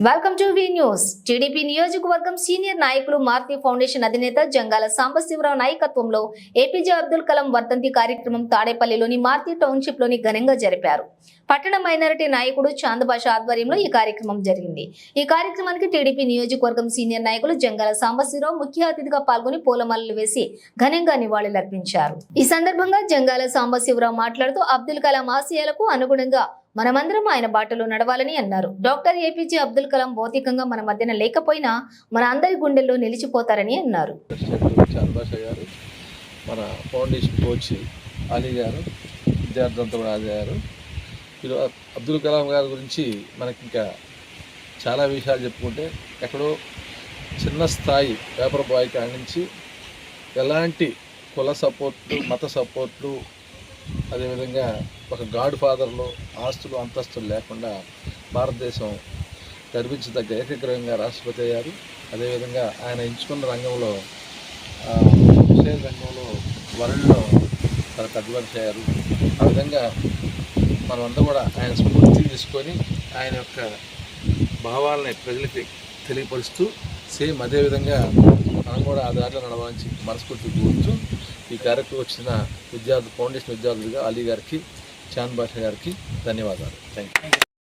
Welcome to V news TDP నియోజకవర్గం senior నాయకులు Maruthi foundation అధినేత జంగాల సాంబశివరావు నాయకత్వంలో ఏపీజే అబ్దుల్ కలాం వర్ధంతి కార్యక్రమం తాడేపల్లిలోని మారుతి టౌన్షిప్లోని ఘనంగా జరిపారు. పట్టణ మైనారిటీ నాయకుడు చాందబాష ఆధ్వర్యంలో ఈ కార్యక్రమం జరిగింది. ఈ కార్యక్రమానికి టీడీపీ నియోజకవర్గం సీనియర్ నాయకులు జంగాల సాంబశివరావు ముఖ్య అతిథిగా పాల్గొని పూలమాలలు వేసి ఘనంగా నివాళులర్పించారు ఈ సందర్భంగా జంగాల సాంబశివరావు మాట్లాడుతూ అబ్దుల్ కలాం ఆశయాలకు అనుగుణంగా మనమందరం ఆయన బాటలో నడవాలని అన్నారు. డాక్టర్ ఏపీజే అబ్దుల్ కలాం భౌతికంగా మన మధ్యన లేకపోయినా మన అందరి గుండెల్లో నిలిచిపోతారని అన్నారు. గారు మన ఫౌండేషన్ కోచ్ అలీ గారు విద్యార్థులంతా కూడా అలీ గారు. వీళ్ళు అబ్దుల్ కలాం గారి గురించి మనకి ఇంకా చాలా విషయాలు చెప్పుకుంటే ఎక్కడో చిన్న స్థాయి పేపర్ బాయ్ కాడి నుంచి ఎలాంటి కుల సపోర్ట్లు మత సపోర్ట్లు అదేవిధంగా ఒక గాడ్ ఫాదర్లో ఆస్తులు అంతస్తులు లేకుండా భారతదేశం గర్వించదగ్గ ఏకగ్రహంగా రాష్ట్రపతి అయ్యారు. అదేవిధంగా ఆయన ఎంచుకున్న రంగంలో ఆ, విషయ రంగంలో వరల్డ్లో తనకు అడ్వాన్స్ అయ్యారు. ఆ విధంగా మనమంతా కూడా ఆయన స్ఫూర్తి తీసుకొని ఆయన యొక్క భావాలని ప్రజలకి తెలియపరుస్తూ సేమ్ అదేవిధంగా మనం కూడా ఆ దారిలో నడవాలని మనస్ఫూర్తి కోరుతూ ఈ కార్యక్రమం వచ్చిన విద్యార్థులు ఫౌండేషన్ విద్యార్థులుగా అలీ గారికి చాన్ బాషా గారికి ధన్యవాదాలు. Thank you